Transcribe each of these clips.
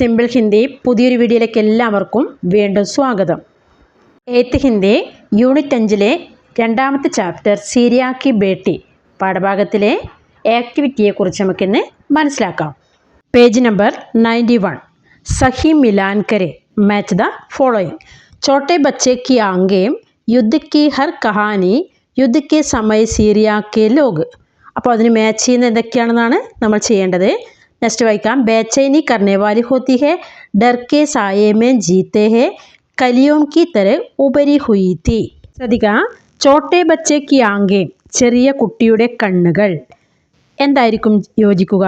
Simple Hindi പുതിയൊരു വീഡിയോയിലേക്ക് എല്ലാവർക്കും വീണ്ടും സ്വാഗതം. എയ്ത്ത് ഹിന്ദി യൂണിറ്റ് അഞ്ചിലെ രണ്ടാമത്തെ ചാപ്റ്റർ സീരിയാക്കി ബേട്ടി പാഠഭാഗത്തിലെ ആക്ടിവിറ്റിയെക്കുറിച്ച് നമുക്കിന്ന് മനസ്സിലാക്കാം. Page number ninety one. സഹി മിലാൻകരെ മാച്ച് ദ ഫോളോയിങ് ചോട്ടെ ബച്ചെ കി ആംഗേം യുദ്ധ കി ഹർ കഹാനി യുദ്ധ കെ സമയ സീരിയാക്കെ ലോഗ്. അപ്പോൾ അതിന് മാച്ച് ചെയ്യുന്ന എന്തൊക്കെയാണെന്നാണ് നമ്മൾ ചെയ്യേണ്ടത്? നെക്സ്റ്റ് വായിക്കാം ബേച്ചൈനി करने वाली ഹോത്തി ഹെ ഡർ കെ साये में जीते ഹെ കലിയോം കി തര ഉപരി ഹുയി തി ശ്രദ്ധിക്കുക ചോട്ടെ ബച്ചെ കി ആംഗേം ചെറിയ കുട്ടിയുടെ കണ്ണുകൾ। എന്തായിരിക്കും യോജിക്കുക?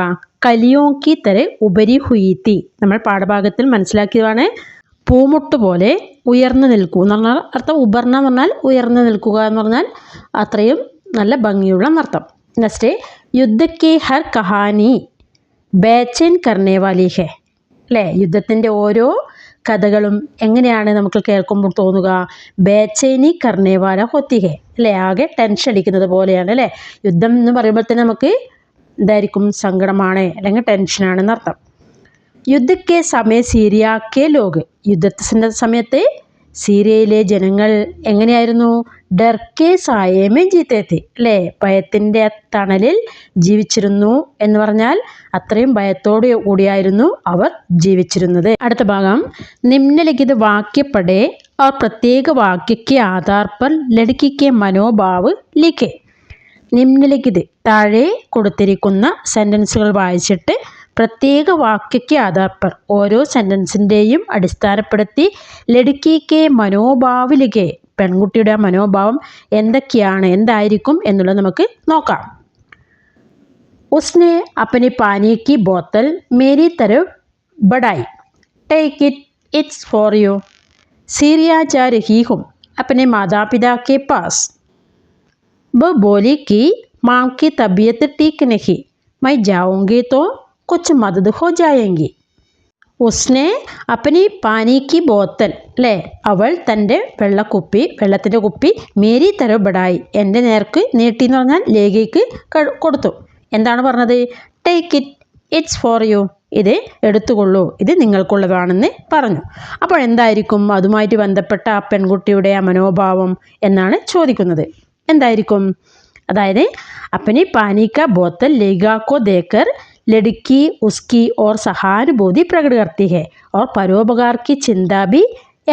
കലിയോം കി തര ഉപരി ഹുയി തി നമ്മൾ പാഠഭാഗത്തിൽ മനസ്സിലാക്കിയതാണ് പൂമുട്ട് പോലെ ഉയർന്നു നിൽക്കൂ എന്ന് പറഞ്ഞാൽ അർത്ഥം ഉപർണ എന്ന് പറഞ്ഞാൽ ഉയർന്നു നിൽക്കുക എന്ന് പറഞ്ഞാൽ അത്രയും നല്ല ഭംഗിയുള്ള എന്നർത്ഥം നെക്സ്റ്റ് യുദ്ധക്കെ ഹർ കഹാനി ബേച്ചൻ കർണേവാലി ഹെ. അല്ലേ യുദ്ധത്തിന്റെ ഓരോ കഥകളും എങ്ങനെയാണ് നമുക്ക് കേൾക്കുമ്പോൾ തോന്നുക? ബേച്ചൈനി കർണേവാല ഹൊത്തിഹെ അല്ലേ ആകെ ടെൻഷൻ അടിക്കുന്നത് പോലെയാണ് അല്ലേ യുദ്ധം എന്ന് പറയുമ്പോൾ തന്നെ നമുക്ക് എന്തായിരിക്കും? സങ്കടമാണ് അല്ലെങ്കിൽ ടെൻഷനാണെന്ന് അർത്ഥം യുദ്ധക്കെ സമയ സീരിയാക്കെ ലോക്. യുദ്ധത്തിന്റെ സമയത്ത് സീരിയയിലെ ജനങ്ങൾ എങ്ങനെയായിരുന്നു? ഡർക്കെ സായമേ ജീത്തേത്തി അല്ലേ ഭയത്തിൻ്റെ തണലിൽ ജീവിച്ചിരുന്നു എന്ന് പറഞ്ഞാൽ അത്രയും ഭയത്തോടു കൂടിയായിരുന്നു അവർ ജീവിച്ചിരുന്നത് അടുത്ത ഭാഗം നിമ്നലിഖിത വാക്യപ്പടെ और പ്രത്യേക വാക്യ के आधार पर लड़की के മനോഭാവ് ലിഖെ നിമ്നലിഖിത് താഴെ കൊടുത്തിരിക്കുന്ന സെൻറ്റൻസുകൾ വായിച്ചിട്ട് പ്രത്യേക വാക്യയ്ക്ക് ആധാർപ്പർ ഓരോ സെൻറ്റൻസിൻ്റെയും അടിസ്ഥാനപ്പെടുത്തി ലടുക്കിക്ക് മനോഭാവിലിക്കെ പെൺകുട്ടിയുടെ മനോഭാവം എന്തൊക്കെയാണ് എന്തായിരിക്കും എന്നുള്ളത് നമുക്ക് നോക്കാം ഉസ്നെ अपनी पानी की बोतल मेरी तरफ बढ़ाई take it it's for you Syria जा रही हूँ अपने माता पिता के पास वो बोली कि माँ की तबीयत ठीक नहीं मैं जाऊँगी तो कुछ मदद हो जाएंगी ഉസ്നെ അപ്പനി പാനിക്ക് ബോത്തൽ അല്ലേ അവൾ തന്റെ വെള്ളക്കുപ്പി വെള്ളത്തിന്റെ കുപ്പി മേരി തരബടായി എന്റെ നേർക്ക് നീട്ടി എന്ന് പറഞ്ഞാൽ ലേഖയ്ക്ക് കൊടുത്തു. എന്താണ് പറഞ്ഞത്? Take it it's for you ഇത് എടുത്തുകൊള്ളൂ. ഇത് നിങ്ങൾക്കുള്ളതാണെന്ന് പറഞ്ഞു. അപ്പോൾ എന്തായിരിക്കും അതുമായിട്ട് ബന്ധപ്പെട്ട ആ പെൺകുട്ടിയുടെ ആ മനോഭാവം എന്നാണ് ചോദിക്കുന്നത്. എന്തായിരിക്കും? അതായത് അപ്പനി പാനിക്ക ബോത്തൽ ലേഖാക്കോ ദേക്കർ लड़की उसकी और सहानुभूति प्रकट करती है और परोपकार की चिंता भी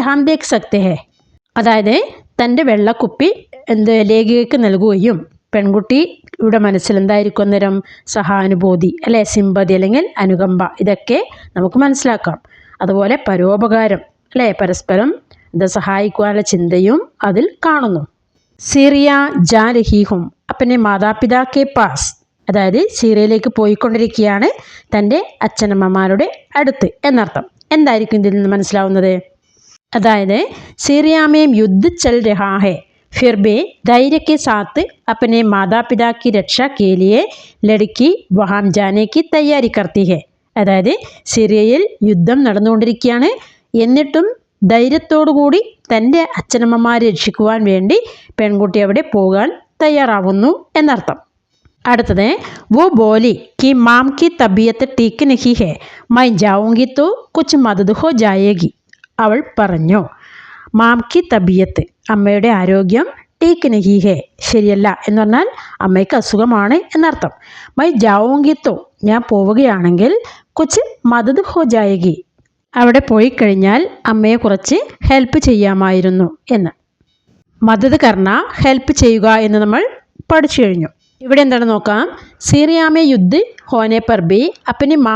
हम देख सकते हैं അതായത് തൻ്റെ വെള്ളക്കുപ്പി എന്ത് ലേഖികയ്ക്ക് നൽകുകയും പെൺകുട്ടിയുടെ മനസ്സിൽ എന്തായിരിക്കും അന്നേരം സഹാനുഭൂതി അല്ലെ സിമ്പതി അല്ലെങ്കിൽ അനുകമ്പ ഇതൊക്കെ നമുക്ക് മനസ്സിലാക്കാം അതുപോലെ പരോപകാരം അല്ലേ പരസ്പരം ഇത് സഹായിക്കുവാനുള്ള ചിന്തയും അതിൽ കാണുന്നു സിറിയ ജാ രഹീഹും അപ്പനെ മാതാപിതാക്കെ പാസ് അതായത് സീറിയയിലേക്ക് പോയിക്കൊണ്ടിരിക്കുകയാണ് തൻ്റെ അച്ഛനമ്മമാരുടെ അടുത്ത് എന്നർത്ഥം എന്തായിരിക്കും ഇതിൽ നിന്ന് മനസ്സിലാവുന്നത് അതായത് सीरियामें युद्ध चल रहा है फिर भी धैर्य के साथ अपने माता पिता की रक्षा के लिए लड़की वहाँ जाने की तैयारी करती है അതായത് സിറിയയിൽ യുദ്ധം നടന്നുകൊണ്ടിരിക്കുകയാണ് എന്നിട്ടും ധൈര്യത്തോടുകൂടി തൻ്റെ അച്ഛനമ്മമാരെ രക്ഷിക്കുവാൻ വേണ്ടി പെൺകുട്ടി അവിടെ പോകാൻ തയ്യാറാവുന്നു എന്നർത്ഥം അടുത്തത് വോ ബോലി കി മാം കി തബിയത്ത് ടീക്ക് നഹി ഹെ മൈ ജാവുങ്കി തോ കൊച്ചു മദത് ഹോ ജായകി അവൾ പറഞ്ഞു. മാം കി തബിയത്ത് അമ്മയുടെ ആരോഗ്യം ടീക്ക് നഹി ഹേ ശരിയല്ല എന്ന് പറഞ്ഞാൽ അമ്മയ്ക്ക് അസുഖമാണ് എന്നർത്ഥം. മൈ ജാവുങ്കി തോ ഞാൻ പോവുകയാണെങ്കിൽ കൊച്ച് മദത് ഹോ ജായകി അവിടെ പോയി കഴിഞ്ഞാൽ അമ്മയെ കുറച്ച് ഹെൽപ്പ് ചെയ്യാമായിരുന്നു എന്ന്. മദത് കർണ ഹെൽപ്പ് ചെയ്യുക എന്ന് നമ്മൾ പഠിച്ചു കഴിഞ്ഞു. ഇവിടെ എന്താണ് നോക്കാം? സീറിയാമെ യുദ്ധ ഹോനെ പർബി അപ്പനെ മാ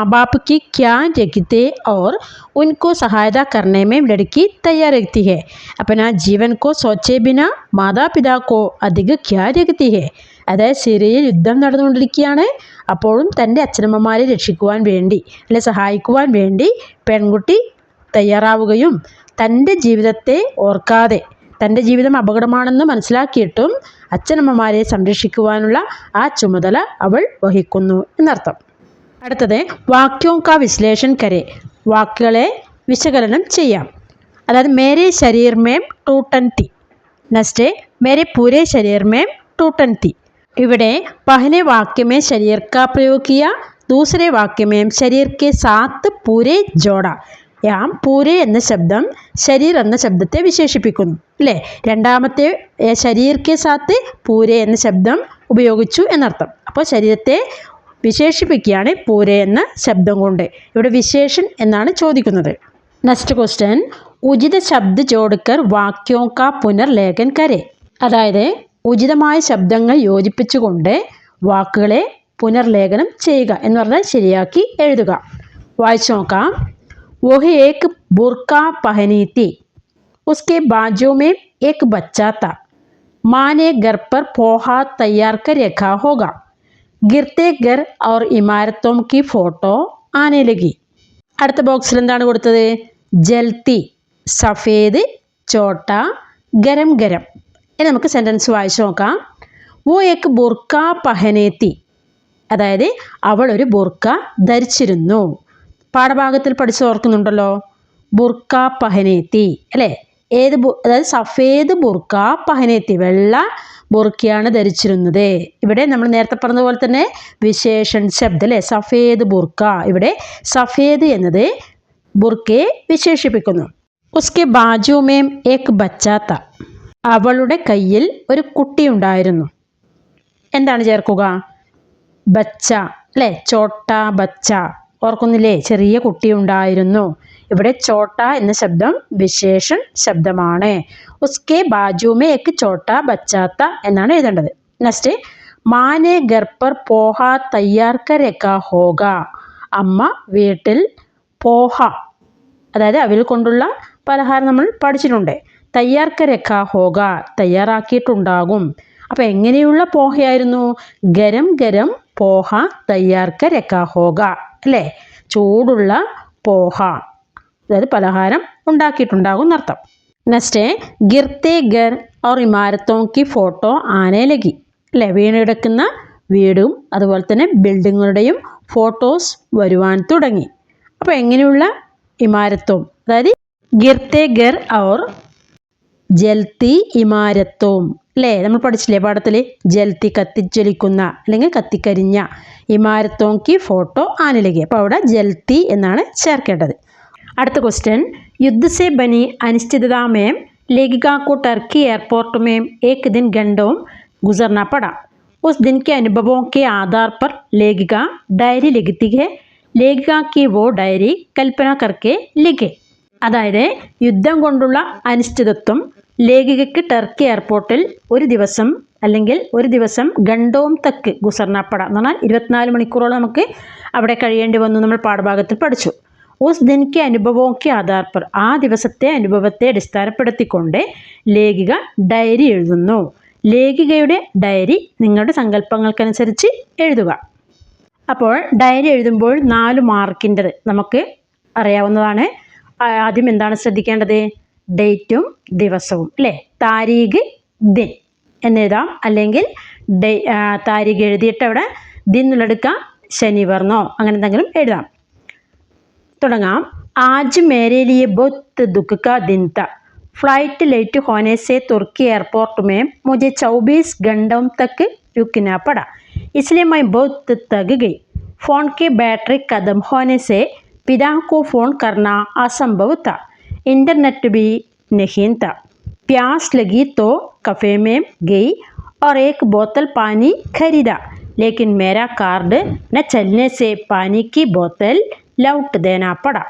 ക്യാ രഖിത്തെ ഓർ ഉൻകോ സഹായത കർണേമേ ലടുക്കി തയ്യാറെത്തി ഹെ. അപ്പന ജീവൻ കോ സോച്ചേ ബിന മാതാപിതാക്കോ അധിക ക്യാ രഖത്തി ഹെ. അതായത് സിറിയയിൽ യുദ്ധം നടന്നുകൊണ്ടിരിക്കുകയാണ്. അപ്പോഴും തന്റെ അച്ഛനമ്മമാരെ രക്ഷിക്കുവാൻ വേണ്ടി അല്ലെ സഹായിക്കുവാൻ വേണ്ടി പെൺകുട്ടി തയ്യാറാവുകയും തന്റെ ജീവിതത്തെ ഓർക്കാതെ തന്റെ ജീവിതം അപകടമാണെന്ന് മനസ്സിലാക്കിയിട്ടും അച്ഛനമ്മമാരെ സംരക്ഷിക്കുവാനുള്ള ആ ചുമതല അവൾ വഹിക്കുന്നു എന്നർത്ഥം. അടുത്തത് വാക്യോ കാ വിശ്ലേഷൻ കരെ. വാക്കുകളെ വിശകലനം ചെയ്യാം. അതായത് മേരെ ശരീർ മേം ടൂട്ടൻ തി നെക്സ്റ്റ് മേരെ പൂരെ ശരീർ മേം ടൂട്ടൻ തി ഇവിടെ പഹലെ വാക്യമേ ശരീർ പ്രയോഗിക്കുക ദൂസരെ വാക്യമേം दूसरे സാത്ത് പൂരെ ജോഡ. യാം പൂരെ എന്ന ശബ്ദം ശരീർ എന്ന ശബ്ദത്തെ വിശേഷിപ്പിക്കുന്നു. അല്ലേ രണ്ടാമത്തെ ഏ, ശരീർ കെ സാത്ത് പൂരെ എന്ന ശബ്ദം ഉപയോഗിച്ചു എന്നർത്ഥം. അപ്പോൾ ശരീരത്തെ വിശേഷിപ്പിക്കുകയാണ് പൂരെ എന്ന ശബ്ദം കൊണ്ട്. ഇവിടെ വിശേഷൻ എന്നാണ് ചോദിക്കുന്നത്. നെക്സ്റ്റ് ക്വസ്റ്റ്യൻ ഉചിത ശബ്ദ ജോഡ്കർ വാക്യോ കാ പുനർലേഖൻ കരെ. അതായത് ഉചിതമായ ശബ്ദങ്ങൾ യോജിപ്പിച്ചുകൊണ്ട് വാക്കുകളെ പുനർലേഖനം ചെയ്യുക എന്ന് പറഞ്ഞാൽ ശരിയാക്കി എഴുതുക. വായിച്ചു നോക്കാം. വോഹ് ഏക് ബുർക്ക പഹനീത്തി उसके बाजू में एक बच्चा था माँ ने घर पर पोहा तैयार कर रखा होगा गिरते घर और इमारतों की फोटो आने लगी അടുത്ത ബോക്സിൽ എന്താണ് കൊടുത്തത് ജൽത്തി സഫേദ് ചോട്ട ഗരം ഗരം ഇനി നമുക്ക് സെൻറ്റൻസ് വായിച്ചു നോക്കാം വോ ഏക്ക് ബുർക്ക പഹനേത്തി അതായത് അവൾ ഒരു ബുർക്ക ധരിച്ചിരുന്നു പാഠഭാഗത്തിൽ പഠിച്ച് ഓർക്കുന്നുണ്ടല്ലോ? ബുർക്ക പഹനേത്തി അല്ലേ? ഏത് അതായത് സഫേദ് ബുർക്ക പഹനേത്തി വെള്ള ബുർക്കയാണ് ധരിച്ചിരുന്നത്. ഇവിടെ നമ്മൾ നേരത്തെ പറഞ്ഞതുപോലെ തന്നെ വിശേഷൺ ശബ്ദം അല്ലേ? സഫേദ് ബുർക്ക ഇവിടെ സഫേദ് എന്നത് ബുർക്കയെ വിശേഷിപ്പിക്കുന്നു. ഉസ്കെ ബാജുമേം ഏക് ബച്ചാത്ത അവളുടെ കയ്യിൽ ഒരു കുട്ടി ഉണ്ടായിരുന്നു. എന്താണ് ചേർക്കുക? ബച്ച അല്ലേ? ചോട്ട ബച്ച. ഓർക്കുന്നില്ലേ? ചെറിയ കുട്ടി ഉണ്ടായിരുന്നു ഇവിടെ ചോട്ട എന്ന ശബ്ദം വിശേഷൺ ശബ്ദമാണ്. ഉസ്കെ ബാജുമേ എക്ക് ചോട്ട ബച്ചാത്ത എന്നാണ് എഴുതേണ്ടത്. നെക്സ്റ്റ് മാനെ ഗർപ്പർ പോഹ തയ്യാർക്കരക്ക ഹോക അമ്മ വീട്ടിൽ പോഹ. അതായത് അവൽ കൊണ്ടുള്ള പലഹാരം നമ്മൾ പഠിച്ചിട്ടുണ്ട്. തയ്യാർക്കരക്ക ഹോക തയ്യാറാക്കിയിട്ടുണ്ടാകും. അപ്പോൾ എങ്ങനെയുള്ള പോഹയായിരുന്നു? ഗരം ഗരം പോഹ തയ്യാർക്ക രക്കാഹോക അല്ലേ? ചൂടുള്ള പോഹ. അതായത് പലഹാരം ഉണ്ടാക്കിയിട്ടുണ്ടാകും എന്നർത്ഥം. നെക്സ്റ്റ് ഗിർത്തേ ഗർ ഓർ ഇമാരത്തോं की ഫോട്ടോ ആനേ ലഗി അല്ലേ? വീണെടുക്കുന്ന വീടും അതുപോലെ തന്നെ ബിൽഡിങ്ങുകളുടെയും ഫോട്ടോസ് വരുവാൻ തുടങ്ങി. അപ്പോൾ എങ്ങനെയുള്ള ഇമാരത്വം അതായത് ഗിർത്തേ ഗർ ഓർ ജൽത്തി ഇമാരത്തും. അല്ലേ നമ്മൾ പഠിച്ചില്ലേ പാഠത്തിൽ ജൽത്തി കത്തിജ്വലിക്കുന്ന അല്ലെങ്കിൽ കത്തിക്കരിഞ്ഞ ഇമാരത്തോങ്കി ഫോട്ടോ ആനിലകി അപ്പോൾ അവിടെ ജൽത്തി എന്നാണ് ചേർക്കേണ്ടത് അടുത്ത ക്വസ്റ്റ്യൻ युद्ध से बनी अनिश्चितता में लेखिका को टर्की एयरपोर्ट में एक दिन घंटों गुजरना पड़ा उस दिन के अनुभवों के आधार पर लेखिका डायरी लिखती है लेखिका की वो डायरी कल्पना करके लिखे അതായത് യുദ്ധം കൊണ്ടുള്ള അനിശ്ചിതത്വം ലേഖികയ്ക്ക് ടർക്കി എയർപോർട്ടിൽ ഒരു ദിവസം അല്ലെങ്കിൽ ഒരു ദിവസം ഗണ്ടോം തക്ക് ഗുസർണപ്പട എന്ന് പറഞ്ഞാൽ ഇരുപത്തിനാല് മണിക്കൂറോളം നമുക്ക് അവിടെ കഴിയേണ്ടി വന്നു നമ്മൾ പാഠഭാഗത്തിൽ പഠിച്ചു. ഉസ് ദിൻക്ക് അനുഭവമൊക്കെ ആധാർ പർ ആ ദിവസത്തെ അനുഭവത്തെ അടിസ്ഥാനപ്പെടുത്തിക്കൊണ്ട് ലേഖിക ഡയറി എഴുതുന്നു. ലേഖികയുടെ ഡയറി നിങ്ങളുടെ സങ്കല്പങ്ങൾക്കനുസരിച്ച് എഴുതുക. അപ്പോൾ ഡയറി എഴുതുമ്പോൾ നാല് മാർക്കിന്റെത് നമുക്ക് അറിയാവുന്നതാണ്. ആദ്യം എന്താണ് ശ്രദ്ധിക്കേണ്ടത്? ഡേറ്റും ദിവസവും അല്ലേ താരീഖ് ദിൻ എന്നെഴുതാം അല്ലെങ്കിൽ ഡേ ആ, താരീഖ് എഴുതിയിട്ട് അവിടെ ദിൻ എന്നുള്ളെടുക്കാം ശനിവർന്നോ അങ്ങനെ എന്തെങ്കിലും എഴുതാം തുടങ്ങാം आज मेरे लिए बहुत दुख का दिन था फ्लाइट लेट होने से तुर्की एयरपोर्ट में मुझे 24 घंटों तक रुकना पड़ा इसलिए मैं बहुत थक गई फ़ोन की बैटरी खत्म होने से पिता को फ़ोन करना असंभव था इंटरनेट भी नहीं था प्यास लगी तो कफ़े में गई और एक बोतल पानी खरीदा लेकिन मेरा कार्ड न चलने से पानी की बोतल लौट देना पड़ा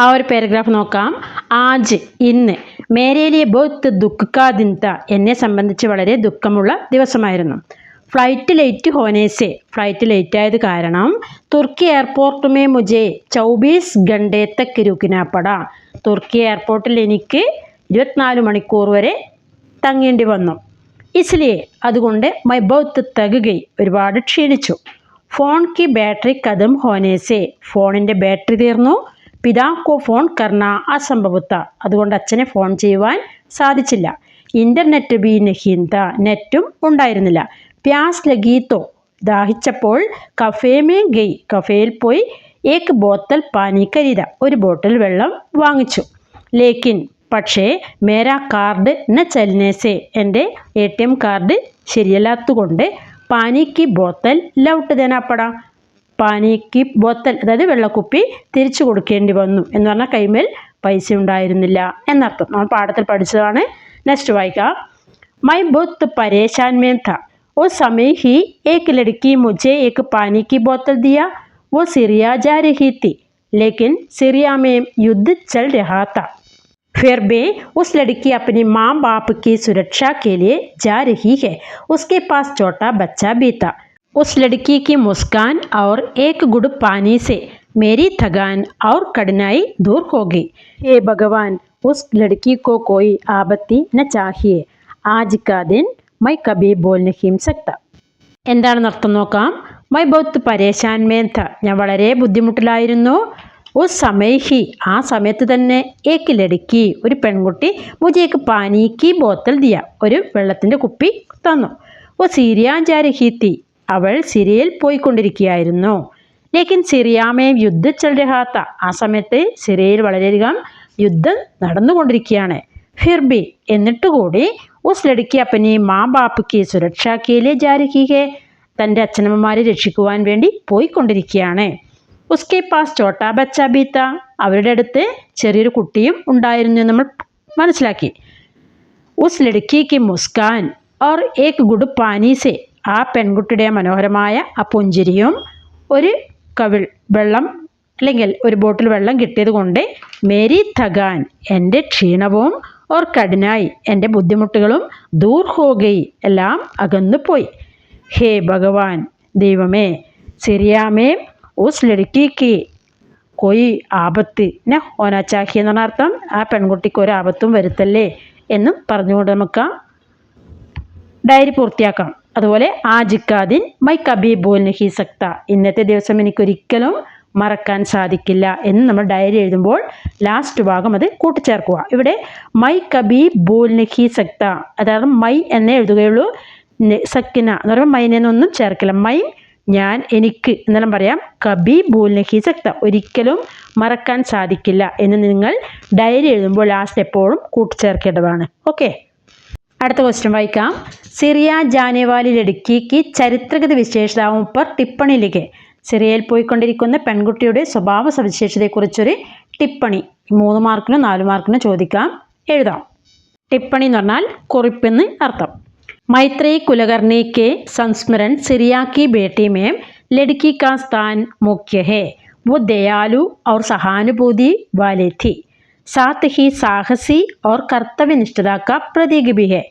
ആ ഒരു പാരഗ്രാഫ് നോക്കാം ആജ് ഇന്ന് മേരേലിയെ ബോത്ത് ദുഃഖാ ദിൻത എന്നെ സംബന്ധിച്ച് വളരെ ദുഃഖമുള്ള ദിവസമായിരുന്നു ഫ്ലൈറ്റ് ലേറ്റ് ഹോനേസെ ഫ്ലൈറ്റ് ലേറ്റ് ആയത് കാരണം തുർക്കി എയർപോർട്ട് മേ മുജെ ചൗബീസ് ഗണ്ടേ തക്ക് രുക്കിനാപ്പട തുർക്കി എയർപോർട്ടിൽ എനിക്ക് ഇരുപത്തിനാല് മണിക്കൂർ വരെ തങ്ങേണ്ടി വന്നു. ഇസ്ലിയെ അതുകൊണ്ട് മൈ ബൗത്ത് തകുകൈ ഒരുപാട് ക്ഷീണിച്ചു. ഫോൺ കി ബാറ്ററി കഥം ഹോനേസെ. ഫോണിന്റെ ബാറ്ററി തീർന്നു. പിതാക്കോ ഫോൺ കർണ അസംഭവത്ത. അതുകൊണ്ട് അച്ഛനെ ഫോൺ ചെയ്യുവാൻ സാധിച്ചില്ല. ഇന്റർനെറ്റ് ബി നഹീന്ത നെറ്റും ഉണ്ടായിരുന്നില്ല. പ്യാസ് ലഗീത്തോ ദാഹിച്ചപ്പോൾ കഫേമേ ഗെയ്. കഫേയിൽ പോയി ഏക്ക് ബോത്തൽ പാനി കരീത ഒരു ബോട്ടിൽ വെള്ളം വാങ്ങിച്ചു. ലേക്കിൻ പക്ഷേ മേരാ കാർഡ് ന ചലിനേസേ എന്റെ എ ടി എം കാർഡ് ശരിയല്ലാത്തതുകൊണ്ട് പാനിക്ക് ബോത്തൽ ലൗട്ട് തേനാപ്പടാം. പാനിക്ക് ബോത്തൽ അതായത് വെള്ളക്കുപ്പി തിരിച്ചു കൊടുക്കേണ്ടി വന്നു എന്ന് പറഞ്ഞാൽ കൈമേൽ പൈസ ഉണ്ടായിരുന്നില്ല എന്നർത്ഥം. നമ്മൾ പാഠത്തിൽ പഠിച്ചതാണ്. നെക്സ്റ്റ് വായിക്കാം. മൈ ബോത്ത് പരേശാൻ മേന്ത ഓ സമയ ഹി ഏക്ക് ലടുക്കി മുജെ ഏക്ക് പാനിക്ക് ബോത്തൽ ദിയ. वो सीरिया जा रही थी लेकिन सीरिया में युद्ध चल रहा था फिर भी उस लड़की अपनी माँ बाप की सुरक्षा के लिए जा रही है उसके पास छोटा बच्चा भी था उस लड़की की मुस्कान और एक गुड़ पानी से मेरी थकान और कठिनाई दूर हो गई हे भगवान उस लड़की को कोई आपत्ति न चाहिए ആജ് കാ ദിൻ മൈ കബി ബോൽ നഹീം സക്ത എന്താണെന്ന് അർത്ഥം നോക്കാം മൈ ബൗത്ത് പരേശാൻ മേന്ത ഞാൻ വളരെ ബുദ്ധിമുട്ടിലായിരുന്നു. ഓ സമയഹി ആ സമയത്ത് തന്നെ ഏക്ക് ലടുക്കി ഒരു പെൺകുട്ടി മുജേക്ക് പാനീക്ക് ബോത്തൽ ദിയ ഒരു വെള്ളത്തിന്റെ കുപ്പി തന്നു. ഓ സിരിയാൻ ജാരഹീത്തി അവൾ സിരിയയിൽ പോയിക്കൊണ്ടിരിക്കുകയായിരുന്നു. ലേക്കിൻ സിറിയാമേ യുദ്ധ ചെൽരഹാത്ത ആ സമയത്ത് സിറിയയിൽ വളരെയധികം യുദ്ധം നടന്നുകൊണ്ടിരിക്കുകയാണ്. ഫിർബി എന്നിട്ട് കൂടി ഉസ് ലടുക്കി അപ്പനി മാ ബാപ്പയ്ക്ക് സുരക്ഷാക്കിയിലെ ജാരഹിയെ തന്റെ അച്ഛനമ്മമാരെ രക്ഷിക്കുവാൻ വേണ്ടി പോയിക്കൊണ്ടിരിക്കുകയാണ്. ഉസ്കെ പാസ് ചോട്ടാ ബച്ച ബീത്ത. അവരുടെ അടുത്ത് ചെറിയൊരു കുട്ടിയും ഉണ്ടായിരുന്നു നമ്മൾ മനസ്സിലാക്കി. ഉസ് ലടുക്കിക്ക് മുസ്കാൻ ഓർ ഏക് ഗുഡ് പാനീസെ. ആ പെൺകുട്ടിയുടെ മനോഹരമായ ആ പുഞ്ചിരിയും ഒരു കവിൾ വെള്ളം അല്ലെങ്കിൽ ഒരു ബോട്ടിൽ വെള്ളം കിട്ടിയത് കൊണ്ട് മേരി തകാൻ എന്റെ ക്ഷീണവും ഓർ കഠിനായി എന്റെ ബുദ്ധിമുട്ടുകളും ദൂർ എല്ലാം അകന്നു പോയി ഹേ ഭഗവാൻ ദൈവമേ സിറിയാമേ ഉസ് ലടുക്കിക്ക് കൊയ് ആപത്ത്. ന ഓനാച്ചാഹി എന്നാണ് അർത്ഥം ആ പെൺകുട്ടിക്ക് ഒരു ആപത്തും വരുത്തല്ലേ എന്നും പറഞ്ഞുകൊണ്ട് നമുക്ക് ഡയറി പൂർത്തിയാക്കാം. അതുപോലെ ആജിക്കാദിൻ മൈ കബി ബോൽ നഹി സക്ത. ഇന്നത്തെ ദിവസം എനിക്കൊരിക്കലും മറക്കാൻ സാധിക്കില്ല എന്ന് നമ്മൾ ഡയറി എഴുതുമ്പോൾ ലാസ്റ്റ് ഭാഗം അത് കൂട്ടിച്ചേർക്കുക. ഇവിടെ മൈ കബി ബോൽ നഹി സക്ത. അതായത് മൈ എന്നേ എഴുതുകയുള്ളൂ. സക്കിന എന്ന് പറയുമ്പോൾ മൈനെന്നൊന്നും ചേർക്കില്ല. മൈ ഞാൻ എനിക്ക് എന്നെല്ലാം പറയാം. കബി ബൂൽനഹി സക്ത. ഒരിക്കലും മറക്കാൻ സാധിക്കില്ല എന്ന് നിങ്ങൾ ഡയറി എഴുതുമ്പോൾ ലാസ്റ്റ് എപ്പോഴും കൂട്ടിച്ചേർക്കേണ്ടതാണ്. ഓക്കെ അടുത്ത ക്വസ്റ്റ്യൻ വായിക്കാം. സിറിയ ജാനേവാലിൽ കി ചരിത്രഗത വിശേഷതാവും പർ ടിപ്പണിയിലേക്ക് സിറിയയിൽ പോയിക്കൊണ്ടിരിക്കുന്ന പെൺകുട്ടിയുടെ സ്വഭാവ സവിശേഷതയെക്കുറിച്ചൊരു ടിപ്പണി. മൂന്ന് മാർക്കിനും നാല് മാർക്കിനും ചോദിക്കാം. എഴുതാം. ടിപ്പണി എന്ന് പറഞ്ഞാൽ കുറിപ്പെന്ന് അർത്ഥം. मैत्रेयी कुलकर्णी के संस्मरण सिरिया की बेटी में लड़की का स्थान मुख्य है। वो दयालु और सहानुभूति वाली थी। साथ ही साहसी और कर्तव्यनिष्ठता का प्रतीक भी है।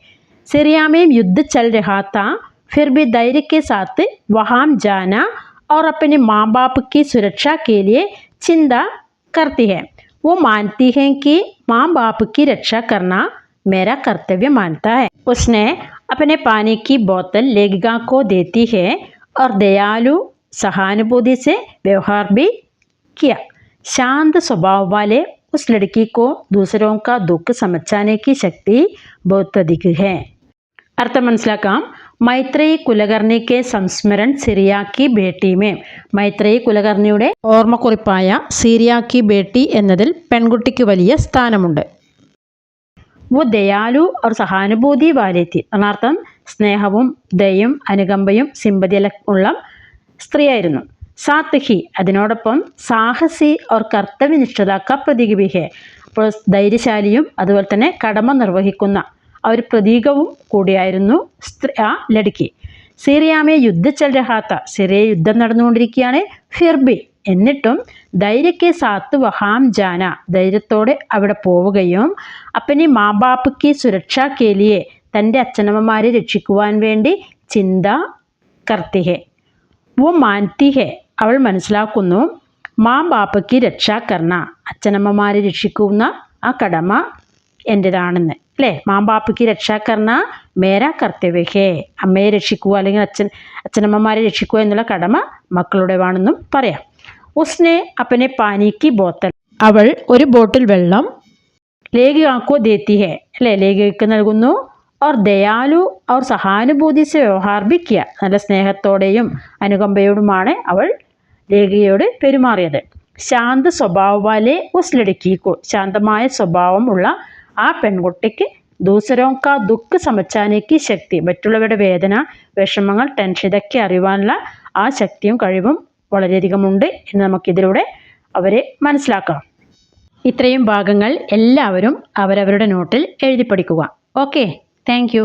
सिरिया में युद्ध चल रहा था, फिर भी धैर्य के साथ वहाँ जाना और अपने माँ बाप की सुरक्षा के लिए चिंता करती है। वो मानती है कि माँ बाप की रक्षा करना मेरा कर्तव्य मानता है। उसने अपने पानी की बोतल लेखिका को देती है और दयालु सहानुभूति से व्यवहार भी किया शांत स्वभाव वाले उस लड़की को दूसरों का दुख समझाने की शक्ति बहुत अधिक है അർത്ഥം മനസ്സിലാക്കാം മൈത്രേയി കുലകർണിക്ക് സംസ്മരൺ സിറിയാക്കി ബേട്ടിമേ മൈത്രേയി കുലകർണിയുടെ ഓർമ്മക്കുറിപ്പായ സിറിയാക്കി ബേട്ടി എന്നതിൽ പെൺകുട്ടിക്ക് വലിയ സ്ഥാനമുണ്ട് വു ദയാലു ഓർ സഹാനുഭൂതി വാലേത്തി എന്നർത്ഥം സ്നേഹവും ദയും അനുകമ്പയും സിമ്പതിയിലുള്ള സ്ത്രീയായിരുന്നു. സാത്ഹി അതിനോടൊപ്പം സാഹസി ഓർ കർത്തവ്യനിഷ്ഠത കപ്രതികിബിഹെ അപ്പോൾ ധൈര്യശാലിയും അതുപോലെ തന്നെ കടമ നിർവഹിക്കുന്ന ആ ഒരു പ്രതീകവും കൂടിയായിരുന്നു സ്ത്രീ ആ ലടുക്കി സിറിയാമെ യുദ്ധ ചൽരഹാത്ത സിറിയ യുദ്ധം നടന്നുകൊണ്ടിരിക്കുകയാണ് ഫിർബി. എന്നിട്ടും ധൈര്യക്കെ സാത്ത് വഹാം ജാന. ധൈര്യത്തോടെ അവിടെ പോവുകയും അപ്പനി മാബാപ്പയ്ക്ക് സുരക്ഷാ കേലിയെ തന്റെ അച്ഛനമ്മമാരെ രക്ഷിക്കുവാൻ വേണ്ടി ചിന്ത കർത്തിഹെ. വോ മാൻതിഹെ അവൾ മനസ്സിലാക്കുന്നു മാ ബാപ്പയ്ക്ക് രക്ഷാകർണ അച്ഛനമ്മമാരെ രക്ഷിക്കുന്ന ആ കടമ എന്റെതാണെന്ന് അല്ലേ? മാ ബാപ്പയ്ക്ക് രക്ഷാകർണ മേരാ കർത്തവ്യഹേ. അമ്മയെ രക്ഷിക്കുക അല്ലെങ്കിൽ അച്ഛൻ അച്ഛനമ്മമാരെ രക്ഷിക്കുക എന്നുള്ള കടമ മക്കളുടേതാണെന്നും പറയാം. ഉസ്നെ അപ്പനെ പാനിക്ക് ബോത്തൽ. അവൾ ഒരു ബോട്ടിൽ വെള്ളം ലേഖികാക്കോ ദേത്തി ഹെ അല്ലേ ലേഖികക്ക് നൽകുന്നു അവർ ദയാലു അവർ സഹാനുഭൂതി സെ വ്യവഹാർ ബി കിയ നല്ല സ്നേഹത്തോടെയും അനുകമ്പയോടുമാണ് അവൾ ലേഖികയോട് പെരുമാറിയത്. ശാന്ത സ്വഭാവവാലെ ഉസ് ലടുക്കിക്കോ ശാന്തമായ സ്വഭാവമുള്ള ആ പെൺകുട്ടിക്ക് ദൂസരോക്ക ദുഃഖ സമച്ചാനേക്ക് ശക്തി. മറ്റുള്ളവരുടെ വേദന വിഷമങ്ങൾ ടെൻഷൻ ഇതൊക്കെ അറിയുവാനുള്ള ആ ശക്തിയും കഴിവും വളരെയധികം ഉണ്ട് എന്ന് നമുക്കിതിലൂടെ അവരെ മനസ്സിലാക്കാം. ഇത്രയും ഭാഗങ്ങൾ എല്ലാവരും അവരവരുടെ നോട്ടിൽ എഴുതി പഠിക്കുക. Okay thank